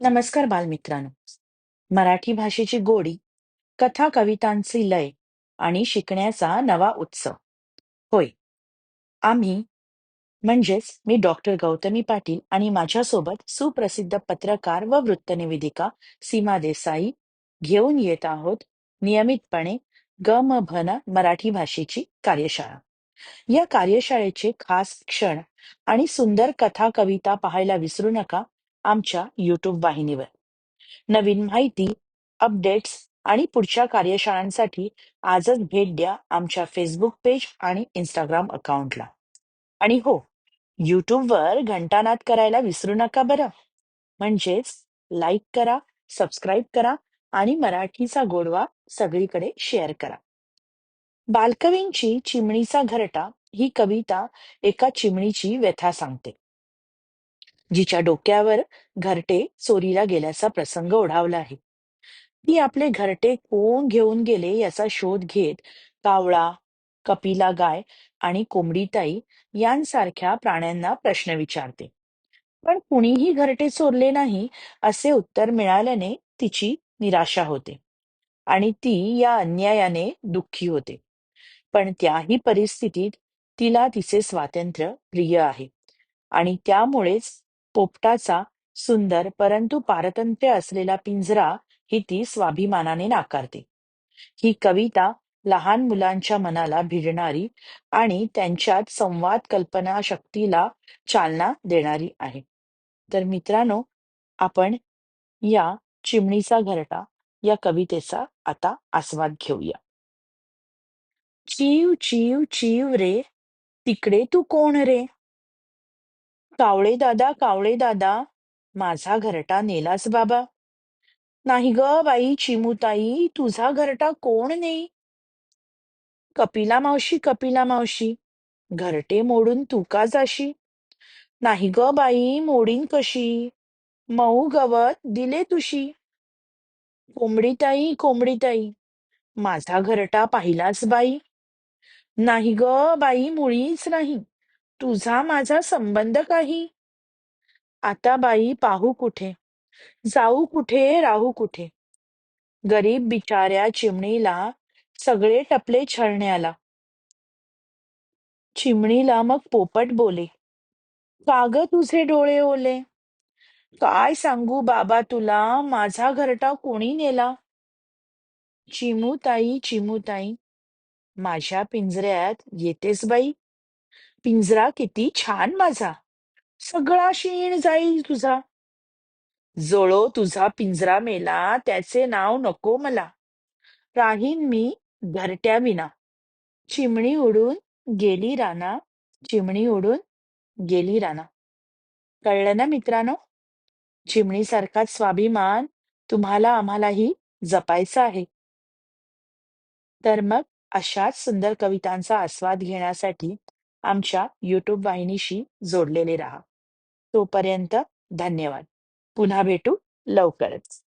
नमस्कार बालमित्रांनो. मराठी भाषेची गोडी कथा कवितांची लय आणि शिकण्याचा नवा उत्सव. होय. आम्ही म्हणजेच मी डॉक्टर गौतमी पाटील आणि माझ्यासोबत सुप्रसिद्ध पत्रकार व वृत्तनिवेदिका सीमा देसाई घेऊन येत आहोत नियमितपणे ग म भन मराठी भाषेची कार्यशाळा. या कार्यशाळेचे खास क्षण आणि सुंदर कथा कविता पाहायला विसरू नका आमच्या युट्यूब वाहिनीवर. नवीन माहिती अपडेट्स आणि पुढच्या कार्यशाळांसाठी आजच भेट द्या आमच्या फेसबुक पेज आणि इंस्टाग्राम अकाउंटला आणि हो युट्यूबवर घंटानाद करायला विसरू नका बरं. म्हणजेच लाईक करा सबस्क्राईब करा आणि मराठीचा गोडवा सगळीकडे शेअर करा. बालकवींची चिमणीचा घरटा ही कविता एका चिमणीची व्यथा सांगते. जिच्या डोक्यावर घरटे चोरीला गेल्याचा प्रसंग ओढावला आहे. ती आपले घरटे कोण घेऊन गेले याचा शोध घेत कावळा कपिला गाय आणि कोंबडीताई यांसारख्या प्राण्यांना प्रश्न विचारते. पण कुणीही घरटे चोरले नाही असे उत्तर मिळाल्याने तिची निराशा होते आणि ती या अन्यायाने दुःखी होते. पण त्याही परिस्थितीत तिला तिचे स्वातंत्र्य प्रिय आहे आणि त्यामुळेच पोपटाचा सुंदर परंतु पारतंत्र्य असलेला पिंजरा ही ती स्वाभिमानाने नाकारते. ही कविता लहान मुलांच्या मनाला भिडणारी आणि त्यांच्यात संवाद कल्पना शक्तीला चालना देणारी आहे. तर मित्रांनो आपण या चिमणीचा घरटा या कवितेचा आता आस्वाद घेऊया. चिव चिव चिव रे तिकडे तू कोण रे? कावळे दादा कावळे दादा माझा घरटा नेलास बाबा. नाही ग बाई चिमुताई तुझा घरटा कोण नेई कपिला मावशी कपिला मावशी घरटे मोडून तू का जाशी? नाही ग बाई मोडीन कशी? मऊ गवत दिले तुशी. कोंबडीताई कोंबडीताई माझा घरटा पाहिलाच बाई. नाही ग बाई मुळीच नाही. तुझा माझा संबंध काही? आता बाई पाहू कुठे? जाऊ कुठे राहू कुठे? गरीब बिचाऱ्या चिमणीला सगळे टपले छळण्याला. चिमणीला मग पोपट बोले काग तुझे डोळे ओले? काय सांगू बाबा तुला माझा घरटा कोणी नेला? चिमूताई चिमूताई माझ्या पिंजऱ्यात येतेस बाई. पिंजरा किती छान माझा. सगळा शीण जाईल तुझा. जोळो तुझा पिंजरा मेला त्याचे नाव नको मला. राहीन मी घरट्या विना. चिमणी उडून गेली राना चिमणी उडून गेली राना कळलं ना मित्रांनो? चिमणीसारखाच स्वाभिमान तुम्हाला आम्हालाही जपायचा आहे. तर मग अशाच सुंदर कवितांचा आस्वाद घेण्यासाठी आमच्या युट्यूब वाहिनीशी जोडलेले राहा. तोपर्यंत धन्यवाद. पुन्हा भेटू लवकरच.